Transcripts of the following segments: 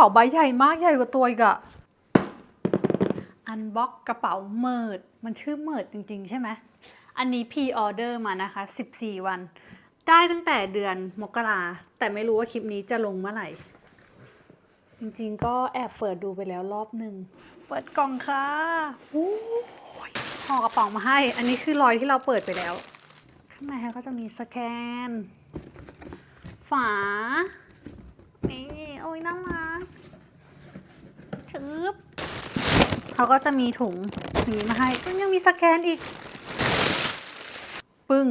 ป๋าใบใหญ่มากใหญ่กว่าตัวอีกอะอันบ็อกกระเป๋าเมิดมันชื่อเมิดจริง ๆ ใช่ไหมอันนี้พ r ออเดอร์มานะคะ 14 วัน ได้ตั้งแต่เดือนมกราแต่ไม่รู้ว่าคลิปนี้จะลงเมื่อไหร่ จริงๆก็แอบเปิดดูไปแล้วรอบหนึ่ง เปิดกล่องค่ะโอ้ยห่อกระป๋องมาให้ อันนี้คือรอยที่เราเปิดไปแล้ว ข้างในก็จะมีสแกน ฝา นี่ โอ้ยน่ารัก ชึบเขาก็จะมีถุงอย่างนี้มาให้ยังมีสแกนอีก ปึ้ง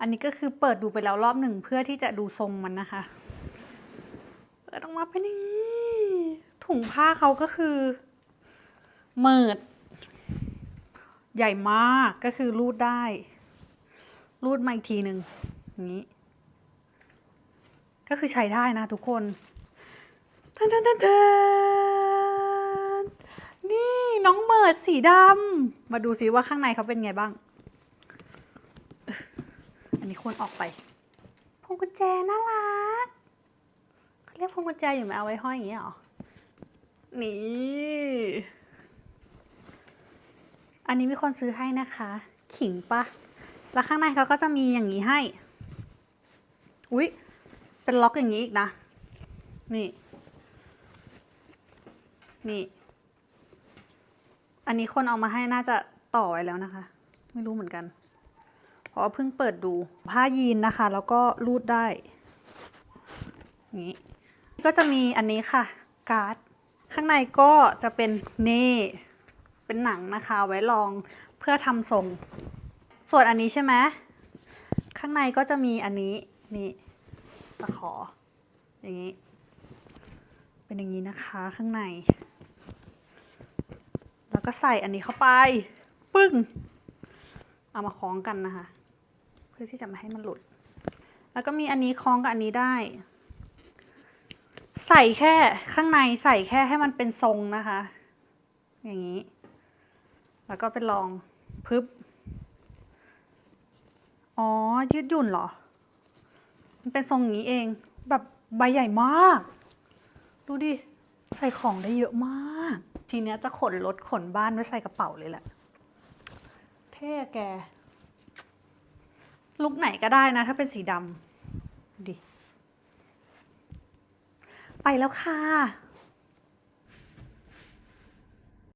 อันนี้ก็คือเปิดดูไปแล้วรอบหนึ่งเพื่อที่จะดูทรงมันนะคะ เปิดออกมาเป็นอย่างนี้ ถุงผ้าเขาก็คือเมิด ใหญ่มากก็คือรูดได้ รูดมาอีกทีหนึ่งอย่างนี้ ก็คือใช้ได้นะทุกคน นทันทันทันนี่น้องเมิดสีดำมาดูซิว่าข้างในเขาเป็นไงบ้าง อันนี้ควรออกไป พวงกุญแจน่ารักเขาเรียกพวงกุญแจอยู่ไหมเอาไว้ห้อยอย่างนี้เหรอ นี่ อันนี้มีคนซื้อให้นะคะ ขิงปะแล้วข้างในเขาก็จะมีอย่างนี้ให้ อุ๊ย เป็นล็อกอย่างนี้อีกนะ นี่ นี่ อันนี้คนเอามาให้น่าจะต่อไว้แล้วนะคะ ไม่รู้เหมือนกัน เพราะว่าเพิ่งเปิดดูผ้ายีนนะคะ แล้วก็รูดได้นี้ก็จะมีอันนี้ค่ะ การ์ด ข้างในก็จะเป็นเน่เป็นหนังนะคะไว้ลองเพื่อทำทรง ส่วนอันนี้ใช่ไหมข้างในก็จะมีอันนี้นี่ตะขอ อย่างนี้ เป็นอย่างนี้นะคะ ข้างใน แล้วก็ใส่อันนี้เข้าไป ปึ้ง เอามาคล้องกันนะคะ เพื่อที่จะไม่ให้มันหลุด แล้วก็มีอันนี้คล้องกับอันนี้ได้ ใส่แค่ข้างในใส่แค่ให้มันเป็นทรงนะคะ อย่างนี้ แล้วก็เป็นรองพึบ อ๋อ ยืดหยุ่นเหรอ มันเป็นทรงอย่างนี้เอง แบบใบใหญ่มาก ดูดิ ใส่ของได้เยอะมาก ทีเนี้ยจะขนรถขนบ้านไว้ใส่กระเป๋าเลยแหละ เท่แก ลุกไหนก็ได้นะ ถ้าเป็นสีดำดิ ไปแล้วค่ะ